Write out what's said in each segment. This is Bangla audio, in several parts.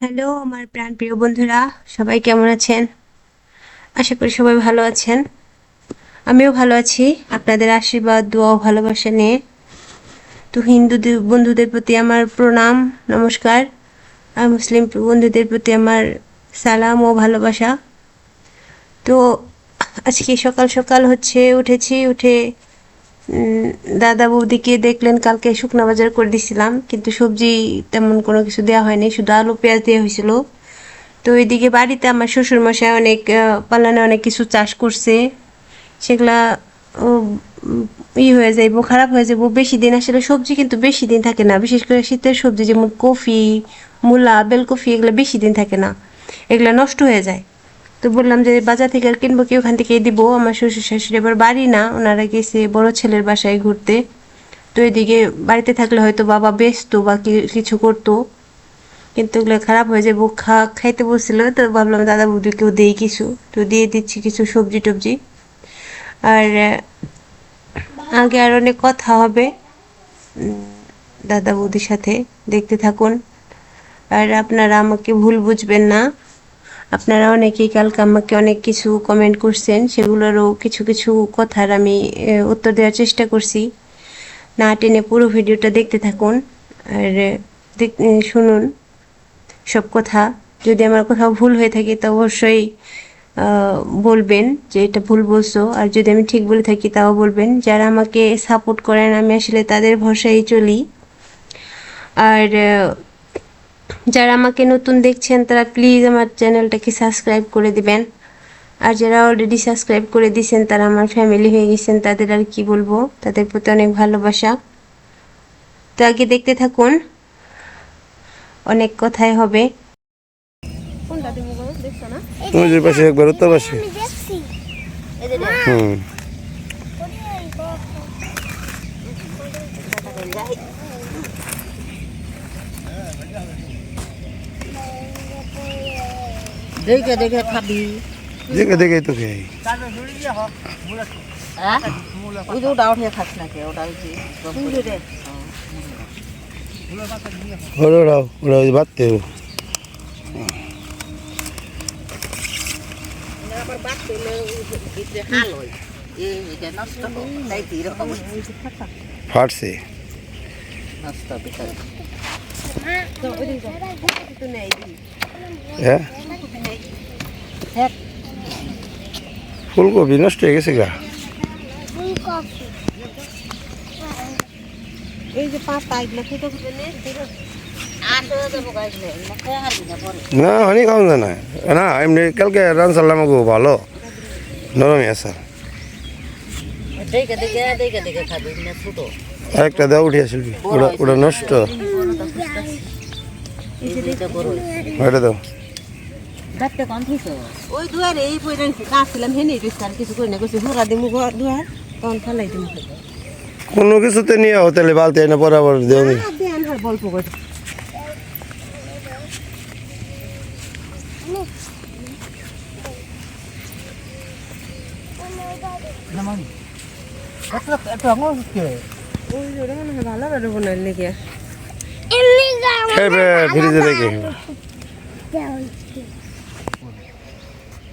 হ্যালো, আমার প্রাণ প্রিয় বন্ধুরা, সবাই কেমন আছেন? আশা করি সবাই ভালো আছেন। আমিও ভালো আছি। আপনাদের আশীর্বাদ, দোয়া ভালোবাসা নিয়ে তো হিন্দু বন্ধুদের প্রতি আমার প্রণাম, নমস্কার। আর মুসলিম বন্ধুদের প্রতি আমার সালাম ও ভালোবাসা। তো আজকে সকাল সকাল হচ্ছে, উঠেছি, উঠে দাদা বৌদিকে দেখলেন, কালকে শুকনা বাজার করে দিছিলাম, কিন্তু সবজি তেমন কোনো কিছু দেওয়া হয়নি, শুধু আলু, পেঁয়াজ দেওয়া হয়েছিল। তো ওইদিকে বাড়িতে আমার শ্বশুর মশাই অনেক পালানে অনেক কিছু চাষ করছে। সেগুলা ই হয়ে যাইবো খারাপ হয়ে যাব বেশি দিন আসলে সবজি কিন্তু বেশি দিন থাকে না। বিশেষ করে শীতের সবজি যেমন কফি, মূলা, বেলকফি, এগুলো বেশি দিন থাকে না। এগুলো নষ্ট হয়ে যায়। তো বললাম যে বাজার থেকে আর কিনবো কি? ওখান থেকে দিব। আমার শ্বশুর শাশুড়ি এবার বাড়ি না, ওনারা গেছে বড় ছেলের বাসায় ঘুরতে। তো এদিকে বাড়িতে থাকলে হয়তো বাবা বেচতো বা কিছু করতো। কিন্তু ওগুলো খারাপ হয়ে যাব খা, খাইতে বসছিল। তো ভাবলাম, দাদা বৌদিকেও দিই কিছু? তো দিয়ে দিচ্ছি কিছু সবজি টবজি। আর, আগে আর অনেক কথা হবে। দাদা বৌদির সাথে দেখতে থাকুন। আর আপনারা আমাকে ভুল বুঝবেন না। আপনারা অনেকেই কালকে আমাকে অনেক কিছু কমেন্ট করছেন, সেগুলোরও কিছু কিছু কথার আমি উত্তর দেওয়ার চেষ্টা করছি। না টেনে পুরো ভিডিওটা দেখতে থাকুন, আর শুনুন সব কথা। যদি আমার কোথাও ভুল হয়ে থাকে, তা অবশ্যই বলবেন যে এটা ভুল বলছো। আর যদি আমি ঠিক বলে থাকি, তাও বলবেন। যারা আমাকে সাপোর্ট করেন, আমি আসলে তাদের ভরসায় চলি। আর যারা আমাকে নতুন দেখছেন তারা প্লিজ আমার চ্যানেলটাকে সাবস্ক্রাইব করে দিবেন। আর যারা অলরেডি সাবস্ক্রাইব করে দিয়েছেন তারা আমার ফ্যামিলি হয়ে গেছেন তাদের আর কি বলব? তাদের প্রতি অনেক ভালোবাসা। তো আগে দেখতে থাকুন অনেক কথাই হবে। তুমি যে পাশে একবার উত্তর পাশে হুম। দেখে দেখে খাবি। দেখে দেখে তো খেয়ে। হ্যাঁ? ওই ওটা উঠে খাস না কে ওটা ওরা ওরা ওই বাড়তে ফাটছে। হ্যাঁ? ফুলকপি নষ্ট হয়ে গেছে গা। নে আসো হনি খাওয়া যায় না। না এমনি কালকে রান সারলাম গো ভালো। নরমই আছে। দেখে দেখে দেখে দেখে খাবি না ছোটো আরেকটা দেওয়া উঠে আসল ওটা ওটা নষ্ট? এটা দাও। কম ওই দুয়ারে এই পয়রা কাটছিলাম হেনে কিছু করি না কইছে হুরা দিমু ঘর দুয়ার তখন ফেলাই দিমু কোনো কিছুতে নিয়ে হোটেলে বালতি এনে বরাবর দেও নি। দেন আর গল্প করে।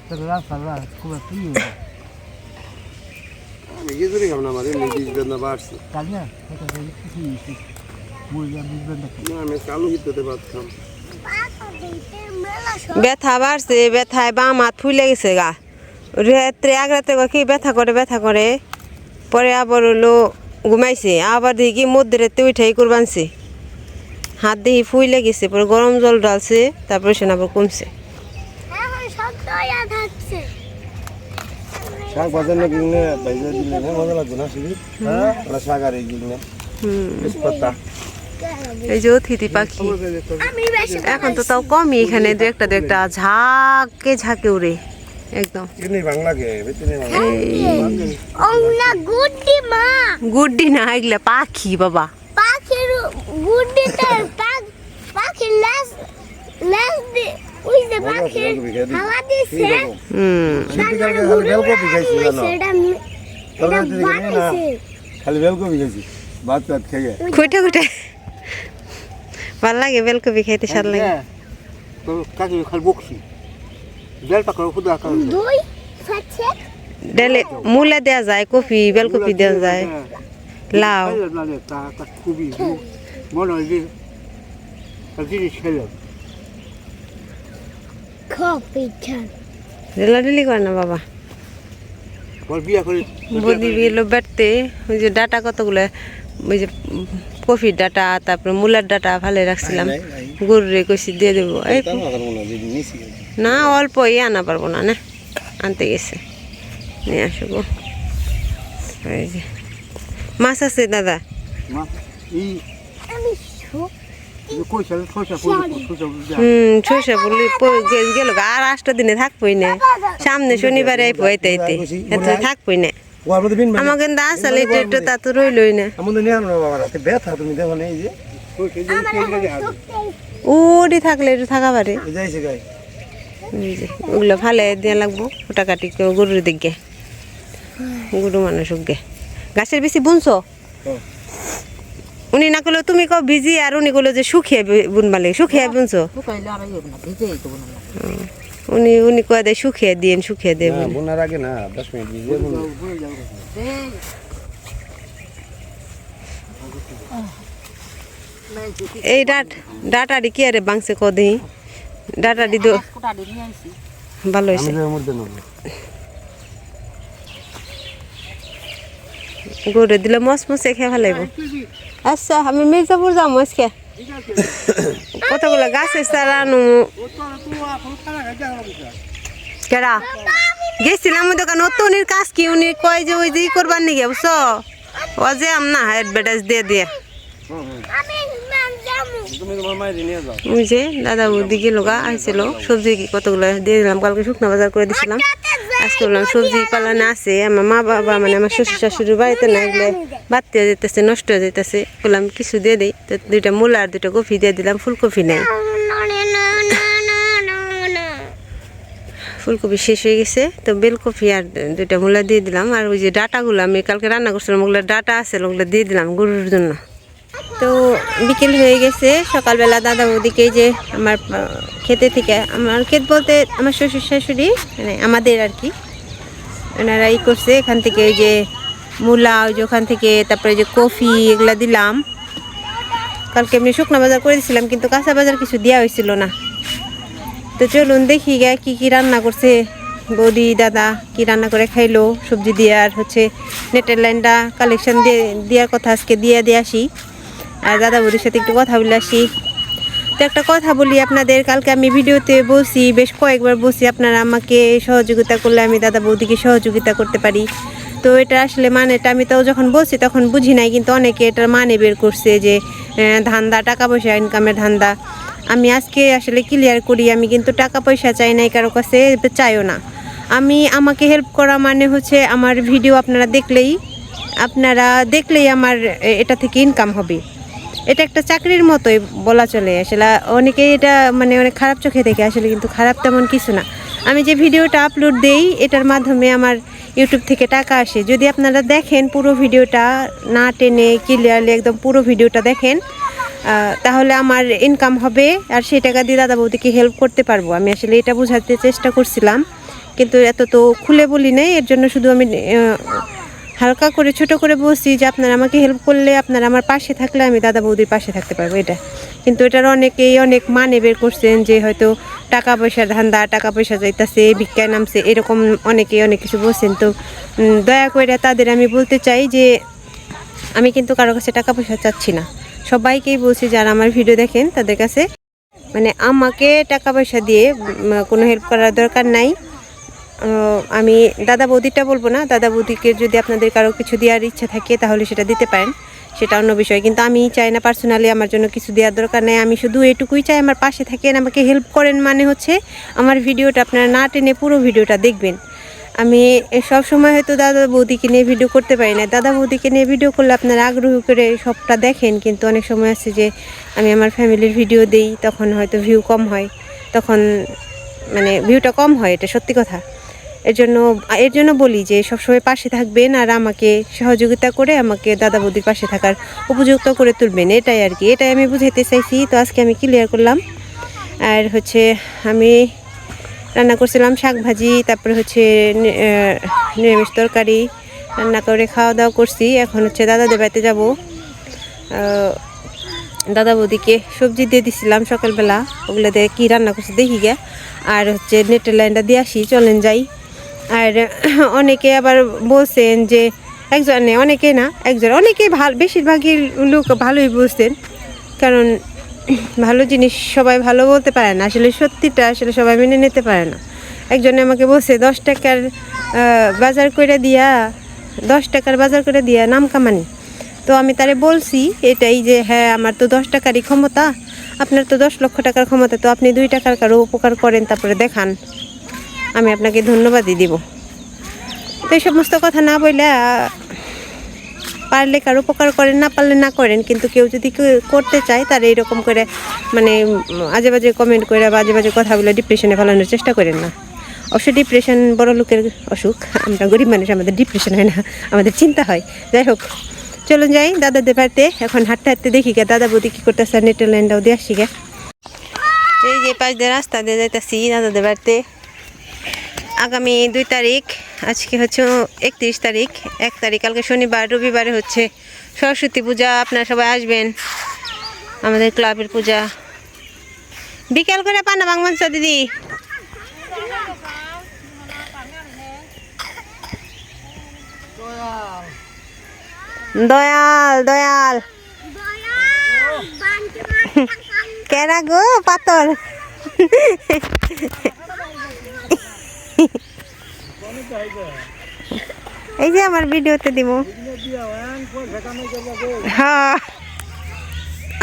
করে বোনার লেগে খেবে বীজ বেদনা না আমি কালো হিতে ভাত ব্যথা বাড়ছে ব্যথায় বাম হাত ফুলে গেছে গা। রাত্রে এক রাতে কি ব্যথা করে ব্যথা করে? পরে আবার হলো ঘুমাইছে আবার দেখি মধ্যে রাতে উঠাই করবানছে। হাত দেখি ফুলে গেছে পরে গরম জল ডালছে তারপরে সে আবার কমছে। থাকছে। শাক বাজার না কিনে দিলে না মজা লাগবে না শুধু? হ্যাঁ। শাক আর এই কিনে এই যে অতিথি পাখি। এখন তো তাও কমই এখানে দু একটা দু একটা। ঝাঁকে ঝাঁকে উড়ে একদম। গুড্ডি না এগুলা পাখি বাবা। পাখির গুড্ডিতে পাখ- পাখির ওই যে পাখির হাওয়া দিচ্ছে হুম। শীতকালে খালি বেলকপি খাইছি জানো। এটা রাতে দেখি না বানিয়েছে খালি বেলকপি খাইছি ভাত ভাত খেয়ে। খুঁটে খুঁটে। ভালো লাগে বেলকপি খাইতে স্বাদ লাগে। তো কাকে খালি বকছি। জল পাকড় খুদা কাজ দুই সাথে ডালে মূলা দেওয়া যায় কফি বেলকপি দেওয়া যায়। লাউ। না তা তা খুবই মনে হয় যে জিনিস খেলাম ঢেলাঢেলি করে না বাবা? ওর বিয়া করে বদি গেলো বেড়তে ওই যে ডাটা কতগুলো ওই যে কফির ডাটা তারপরে মূলার ডাটা ভালো রাখছিলাম। গরুরে কষি দিয়ে দেবো। এই না অল্প ই আনা পারব না না? আনতে গেছে। নিয়ে আসব। এই যে। মাছ আছে দাদা? মা হুম গেল আর আটটা দিনে থাকবই না। সামনে শনিবারে আইতে আইতে। এত থাকবই না। ওর মধ্যে আমার কিন্তু আসলে একটু একটু তা তো রইলই না। থাকলে একটু থাকা পারে। এই যাইছে গাই। এই যে ওগুলো ভালে দেওয়া লাগবো। ওটা কাটি গরুর দিকে। গরু মানুষ গাছের বেশি বুনছো। উনি না করলে তুমি কও ভিজি আর উনি করল যে শুকিয়ে বু- বুনবা লাগে শুকিয়ে বুনছো? শুকাইলে আর ইয়ে উনি উনি কয়ে দেয় শুকিয়ে দিন শুকিয়ে দেয়। বোনার আগে না দশ মিনিট ভিজিয়ে বোন এই ডাট ডাটাডি কি আরে বাংসে কদি ডাটাডি আইছি। ভালো হয়েছে আমাদের মধ্যে নেব গরু দিলে মস মসে খেয়ে লাগবে আচ্ছা আমি মির্জাপুর যাম আজকে। কতগুলো গাছের চারা আনু? কেডা? গেছিলাম ওই দোকান তো কাজ কি? উনি কয় যে ওই যে করবার নিগে বুঝছ? ও যে আম না অ্যাডভার্টাইজ দিয়ে দিয়ে। ওই যে দাদা ওদিকে লোকা আসছিল সবজি কি কতগুলো দিয়ে দিলাম কালকে শুকনো বাজার করে দিছিলাম। আজকে বললাম সবজি পালানো আছে, আমার মা বাবা মানে আমার শ্বশুর শাশুড়ির বাড়িতে না এগুলো বাড়তে যেতেছে নষ্ট হয়ে যেতেছে বললাম, কিছু দিয়ে দিই। তো দুইটা মূলা আর দুইটা কফি দিয়ে দিলাম, ফুলকপি নেই। ফুলকপি শেষ হয়ে গেছে, তো বেলকপি আর দুইটা মূলা দিয়ে দিলাম। আর ওই যে ডাটাগুলো আমি কালকে রান্না করছিলাম, ওগুলো ডাটা আছে, ওগুলো দিয়ে দিলাম গরুর জন্য। তো বিকেল হয়ে গেছে, সকালবেলা দাদা ওদিকে যে আমার খেতে থেকে, আমার ক্ষেত বলতে আমার শ্বশুর শাশুড়ি মানে আমাদের আর কি ওনারা ই করছে, এখান থেকে ওই যে মূলা, ওই যে ওখান থেকে তারপরে যে কফি, এগুলা দিলাম। কালকে এমনি শুকনো বাজার করে দিয়েছিলাম কিন্তু কাঁচা বাজার কিছু দেওয়া হয়েছিল না। তো চলুন দেখি গে, কি কি রান্না করছে বৌদি, দাদা, কি রান্না করে খাইলো, সবজি দিয়ে, আর হচ্ছে নেটের লাইনটা কালেকশন দিয়ে, দেওয়ার কথা আজকে দিয়ে দিয়ে আসি। দাদা বৌদির সাথে একটু কথা বলে আসি। তো একটা কথা বলি আপনাদের, কালকে আমি ভিডিওতে বসি বেশ কয়েকবার বসি আপনারা আমাকে সহযোগিতা করলে আমি দাদা বৌদিকে সহযোগিতা করতে পারি। তো এটা আসলে মানেটা, আমি তো যখন বলছি তখন বুঝি নাই, কিন্তু অনেকে এটার মানে বের করছে যে ধান্দা, টাকা পয়সা ইনকামের ধান্দা। আমি আজকে আসলে ক্লিয়ার করি, আমি কিন্তু টাকা পয়সা চাই নাই, কারও কাছে চাইও না। আমি, আমাকে হেল্প করা মানে হচ্ছে আমার ভিডিও আপনারা দেখলেই আপনারা দেখলেই আমার এটা থেকে ইনকাম হবে। এটা একটা চাকরির মতোই বলা চলে আসলে। অনেকেই এটা মানে অনেক খারাপ চোখে দেখে আসলে কিন্তু খারাপ তেমন কিছু না। আমি যে ভিডিওটা আপলোড দেই, এটার মাধ্যমে আমার ইউটিউব থেকে টাকা আসে। যদি আপনারা দেখেন পুরো ভিডিওটা না টেনে ক্লিয়ারলি একদম পুরো ভিডিওটা দেখেন তাহলে আমার ইনকাম হবে আর সেই টাকা দিয়ে দাদা বৌদিকে হেল্প করতে পারব। আমি আসলে এটা বোঝাতে চেষ্টা করছিলাম, কিন্তু এত তো খুলে বলি নাই, এর জন্য শুধু আমি হালকা করে, ছোট করে বলছি যে আপনারা আমাকে হেল্প করলে, আপনারা আমার পাশে থাকলে আমি দাদা বৌদির পাশে থাকতে পারব, এটা। কিন্তু এটার অনেকেই অনেক মানে বের করছেন যে হয়তো টাকা পয়সার ধান্দা, টাকা পয়সা যাইতাছে ভিক্ষায় নামছে, এরকম অনেকেই অনেক কিছু বলছেন। তো দয়া করে তাদের আমি বলতে চাই যে আমি কিন্তু কারও কাছে টাকা পয়সা চাচ্ছি না। সবাইকেই বলছি যারা আমার ভিডিও দেখেন, তাদের কাছে মানে আমাকে টাকা পয়সা দিয়ে কোনো হেল্প করার দরকার নাই। আমি দাদা বৌদিটা বলব না, দাদা বৌদিকে যদি আপনাদের কারও কিছু দেওয়ার ইচ্ছা থাকে, তাহলে সেটা দিতে পারেন, সেটা অন্য বিষয়। কিন্তু আমি চাই না পার্সোনালি আমার জন্য কিছু দেওয়ার দরকার নেই, আমি শুধু এটুকুই চাই আমার পাশে থাকেন, আমাকে হেল্প করেন মানে হচ্ছে আমার ভিডিওটা আপনারা না টেনে পুরো ভিডিওটা দেখবেন। আমি সব সময় হয়তো দাদা বৌদিকে নিয়ে ভিডিও করতে পারি না, দাদা বৌদিকে নিয়ে ভিডিও করলে আপনারা আগ্রহ করে সবটা দেখেন, কিন্তু অনেক সময় আছে যে আমি আমার ফ্যামিলির ভিডিও দেই, তখন হয়তো ভিউ কম হয়, তখন মানে ভিউটা কম হয়, এটা সত্যি কথা। এর জন্য এর জন্য বলি যে সবসময় পাশে থাকবেন আর আমাকে সহযোগিতা করে আমাকে দাদা বৌদির পাশে থাকার উপযুক্ত করে তুলবেন, এটাই আর কি, এটাই আমি বুঝাইতে চাইছি। তো আজকে আমি ক্লিয়ার করলাম। আর হচ্ছে আমি রান্না করছিলাম শাক ভাজি, তারপরে হচ্ছে নিরামিষ তরকারি রান্না করে খাওয়া দাওয়া করছি। এখন হচ্ছে দাদাদের বাড়িতে যাব। দাদা বৌদিকে সবজি দিয়ে দিছিলাম সকালবেলা, ওগুলো দিয়ে কী রান্না করছে দেখি গে আর হচ্ছে নেটের লাইনটা দিয়ে আসি, চলেন যাই। আর অনেকে আবার বলছেন যে একজনে, অনেকে না, একজন, অনেকে ভালো, বেশিরভাগই লোক ভালোই বলছেন কারণ ভালো জিনিস সবাই ভালো বলতে পারে না, আসলে সত্যিটা আসলে সবাই মেনে নিতে পারে না। একজনে আমাকে বলছে, দশ টাকার বাজার করে দিয়া, দশ টাকার বাজার করে দিয়া নাম কামানি। তো আমি তারে বলছি, এটাই যে হ্যাঁ আমার তো দশ টাকারই ক্ষমতা, আপনার তো দশ লক্ষ টাকার ক্ষমতা, তো আপনি দুই টাকার কারও উপকার করেন, তারপরে দেখান। আমি আপনাকে ধন্যবাদই দিব। তো এই সমস্ত কথা না বললে পারলে কারও উপকার করেন, না পারলে না করেন, কিন্তু কেউ যদি করতে চায়, তার এইরকম করে মানে আজে বাজে কমেন্ট করে বা আজে বাজে কথা বলে ডিপ্রেশনে ফেলানোর চেষ্টা করেন না। অবশ্য ডিপ্রেশন বড় লোকের অসুখ, আমরা গরিব মানুষ, আমাদের ডিপ্রেশন হয় না, আমাদের চিন্তা হয়। যাই হোক, চলুন যাই দাদাদের বাড়িতে, এখন হাঁটতে হাঁটতে দেখি গে, দাদা বৌদি কী করতেছে নেটের লাইনটাও দিয়ে আসি গে। এই যে পাশ দিয়ে রাস্তা দিয়ে যাইতেছি দাদাদের বাড়িতে। আগামী দুই তারিখ, আজকে হচ্ছে একত্রিশ তারিখ, এক তারিখ, কালকে শনিবার, রবিবারে হচ্ছে সরস্বতী পূজা, আপনারা সবাই আসবেন। আমাদের ক্লাবের পূজা। বিকেল করে পানা বাংমাংস দিদি? দয়াল দয়াল। কেরা গো, পাতল? এই যে আমার ভিডিওতে দিব। হ্যাঁ।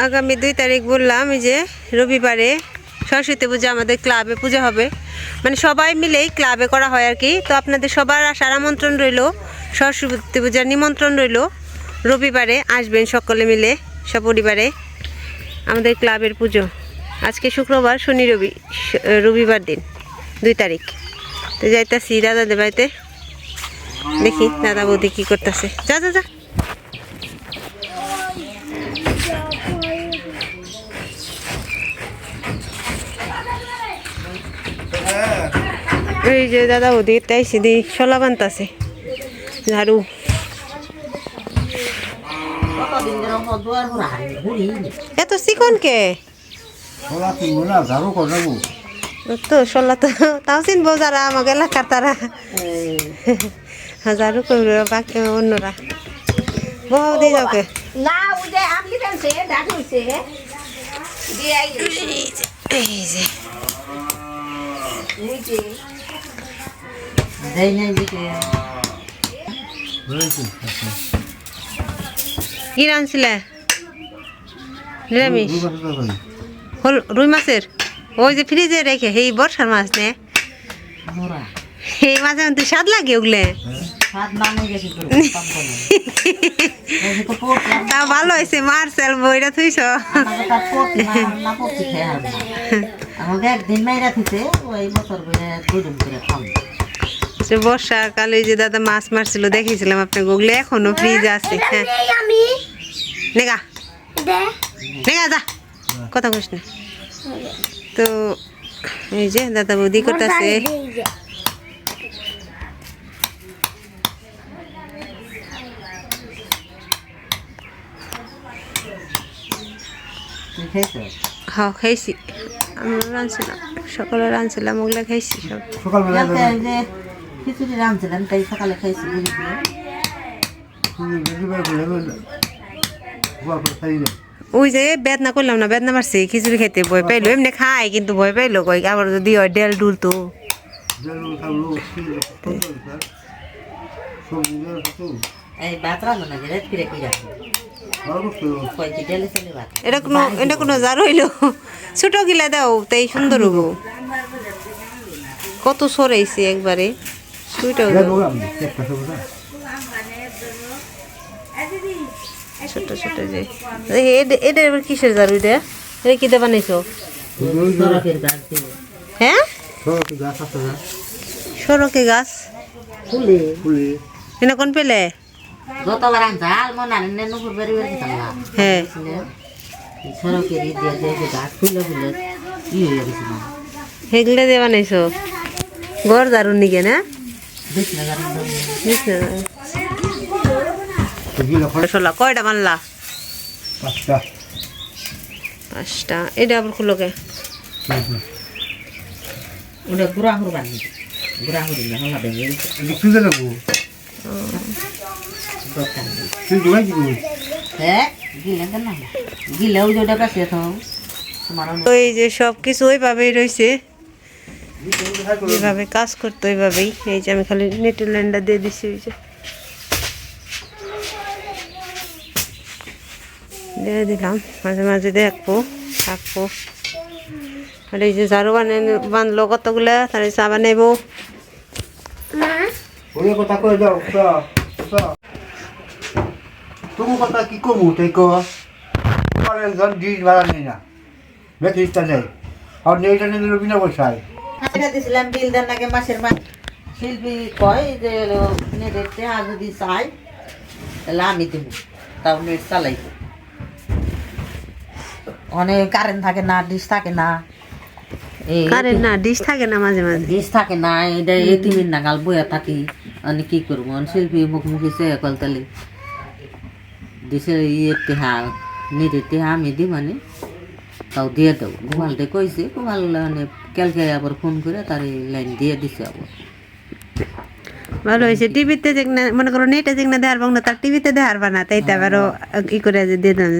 আগামী দুই তারিখ বললাম, এই যে রবিবারে সরস্বতী পূজা, আমাদের ক্লাবে পূজা হবে। মানে সবাই মিলেই ক্লাবে করা হয় আর কি। তো আপনাদের সবার আসার আমন্ত্রণ রইল, সরস্বতী পূজার নিমন্ত্রণ রইল। রবিবারে আসবেন সকলে মিলে, সপরিবারে আমাদের ক্লাবের পুজো। আজকে শুক্রবার, শনি, রবি রবিবার দিন, দুই তারিখ। তো যাইতাছি দাদাদের বাড়িতে দেখি, দাদা বৌদি কি করতেছে। যা যা যা। এই যে দাদা বৌদি, তাই সিধি শলা বানতাছে। ঝাড়ু। এত চিকন কে? ঝাড়ু করে নেব তো শলা তো তাও চিনবো যারা আমাকে এলাকার তারা। ঝাড়ু করবে বাকি অন্যরা। বহু দিয়ে যাও না ওই যে আমলি ফেলছে ডাক হইছে। এই যে ওই যে। দেই নাই দিকে। রয়েছে। কি রাঁধছিলে নিরামিষ। রুই মাছের? ওই যে ফ্রিজে রেখে এই বর্ষার মাছ নে। এই মাঝে তুই স্বাদ লাগে ওগুলো। তো ভালো হয়েছে মার্সেল বইটা থুইছ। বর্ষাকালে যে দাদা মাছ মারছিল দেখেছিলাম আপনার গুগলে এখনও ফ্রিজ আছে হ্যাঁ। নেগা। নেগা যা। কথা কইস না। তো এই যে দাদা বৌদি করতেছে। হ্যাঁ খাইছি। আমরা রাঁধছিলাম সকালে রাঁধছিলাম ওগুলা খাইছি সব। সকালবেলা খিচুড়ি রাঁধছিলেন তাই সকালে খাইছি ওই যে বেদনা করলাম না বেদনা মারছে খিচুড়ি খেতে ভয় পাইলো এমনি খাই কিন্তু ভয় পাইলো কই আবার যদি হয় ডেল ডুল তো। এটা কোনো এটা কোনো যা রইল ছোট গিলা দাও তাই সুন্দর হব কত সরাইছে একবারে। সুইটা দেখো আমি চেষ্টা করব না ছোট ছোট যে। এই এটা এবার কিসের জারু এটা এটা কি গাছ দিয়ে হ্যাঁ? সব গাছ। আছে না সরকে গাছ ফুলে। ফুলে। এটা কোন পেলে? যতবার আন জাল আনেন না নুপুর বেরি বেরি থাকলাম হ্যাঁ। সরকের দিয়ে দিয়ে যে গাছ ফুলে ফুলে ই গেছে না সেগুলো দিয়ে বানাইছো। ঘর দারুণ নিকে না? দেখি না গাড়ি বুঝছ? এগুলো খরচ ষোলো কয়টা মানলা পাঁচটা। পাঁচটা এটা আবার খুলো কে? ওটা গুড়া হুড় বানি গুড়া হুড়ি না হলা দেবে এটি খুঁজে দেবো তুই দোকান কি করবি হ্যাঁ গিলে কেন? গিলেও যেটা কাছে তো ওই যে সব কিছু ওইভাবেই রয়েছে। যেভাবে কাজ করতো ওইভাবেই। এই যে আমি খালি নেটের লাইনটা দিয়ে দিচ্ছি ওই যে। দিয়ে দিলাম মাঝে মাঝে দেখব থাকব। আর এই যে ঝাড়ু বানিয়ে বাঁধলো কতগুলা তাহলে চা বানাইবো। কথা কয়ে দাও তা তা তুমি কথা কি কমু তাই কো আমার একজন ডিশ ভাড়া নেই না বেতরিস্তা নেই। আর নেইটা নিয়ে দিল বিনা পয়সায় টাকা দিছিলাম বিল দেন নাকি মাসের মাস শিল্পী কয় যে নেটে যদি চাই তাহলে আমি দেবো তাও নেট চালাই অনেক কারেন্ট থাকে না ডিশ থাকে না। কারেন্ট না ডিশ থাকে না মাঝে মাঝে। ডিশ থাকে না এটা এতিমির নাগাল বইয়া থাকি আমি কি করব? আমি শিল্পী মুখোমুখি চেয়ে কল তালে। দিছে ইয়ে টেহা নেটে টেহা আমি দি মানে তাও দিয়ে দেবো। গোপালটা কইছে গোপাল মানে কালকে আবার ফোন করে তার লাইন দিয়ে দিছে আবার। ভালো হয়েছে। টিভিতে যেগুলো মনে করো নেটে যেগুলো দেখার না তার টিভিতে দেখার না তাই তো আবারও ই করে যে দিয়ে দেন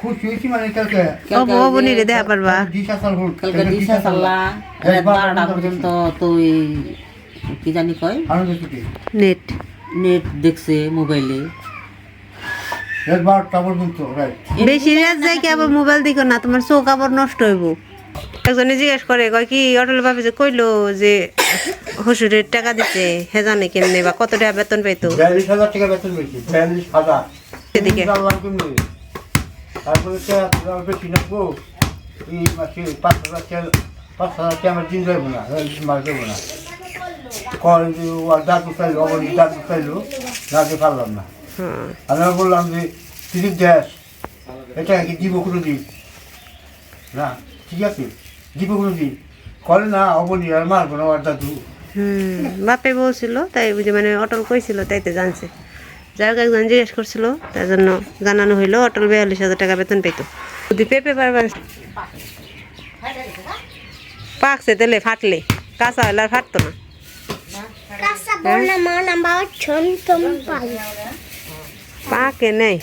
খুশি হয়েছি মানে কালকে দেখা পারবা। ডিশ কালকে দিশা চাল্লা রাত বারোটা পর্যন্ত তো কি জানি কয়? নেট নেট দেখছে মোবাইলে বেশি রাত যায় কি আবার মোবাইল দিকো না তোমার চোখ আবার নষ্ট হইব। একজনে জিজ্ঞেস করে কয় কি অটল ভাবে যে কইলো যে হসুরের টাকা দিতে হে জানে কেমনে বা কত টাকা বেতন পাইতো। বিয়াল্লিশ হাজার টাকা বেতন পেয়েছি বিয়াল্লিশ হাজার। কেমনি? তারপরে বেশি নেব এই মাসে পাঁচ হাজার টাকা পাঁচ হাজার টাকা আমার দিন যাব না মাস দেবো না। কল ও দাদু চাইলো অবধি দাদু চাইলো দাদু পারলাম না। হ্যাঁ আমি বললাম যে এটা কি দিব কোনো দিন না ঠিক আছে? দিব করে না অবনি আর মারবো না আর দাদু। হুম বাপে বলছিল তাই বুঝে মানে অটল কইছিল তাই তো জানছে। যাই হোক একজন জিজ্ঞেস করছিল তার জন্য জানানো হইল অটল বিয়াল্লিশ হাজার টাকা বেতন পেতো। যদি পেপে পারবেন পাকছে তেলে ফাটলে। কাঁচা হলে আর ফাটতো না। পাকে নেই।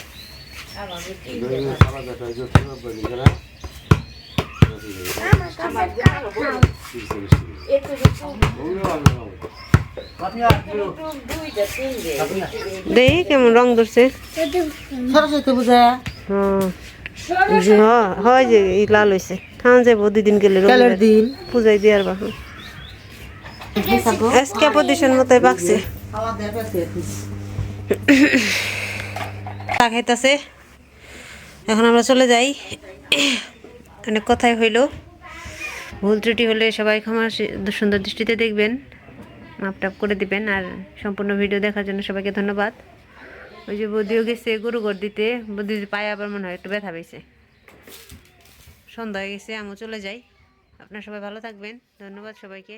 দেখি কেমন রং ধরছে। হ্যাঁ হয় যে লাল হয়েছে খাওয়া যাব দুই দিন গেলে দিন। পূজায় দিয়ে আর বা আজকে পজিশন মতোই পাকছে খাইতেছে। এখন আমরা চলে যাই। অনেক কথাই হইল। ভুল ত্রুটি হলে সবাই ক্ষমা সুন্দর দৃষ্টিতে দেখবেন, মাপটাপ করে দিবেন, আর সম্পূর্ণ ভিডিও দেখার জন্য সবাইকে ধন্যবাদ। ওই যে বদিও গেছে, গরু ঘর দিতে। বদি পায়ে আবার মনে হয় একটু ব্যথা পেয়েছে। সন্ধ্যা হয়ে গেছে, আমিও চলে যাই। আপনার সবাই ভালো থাকবেন। ধন্যবাদ সবাইকে।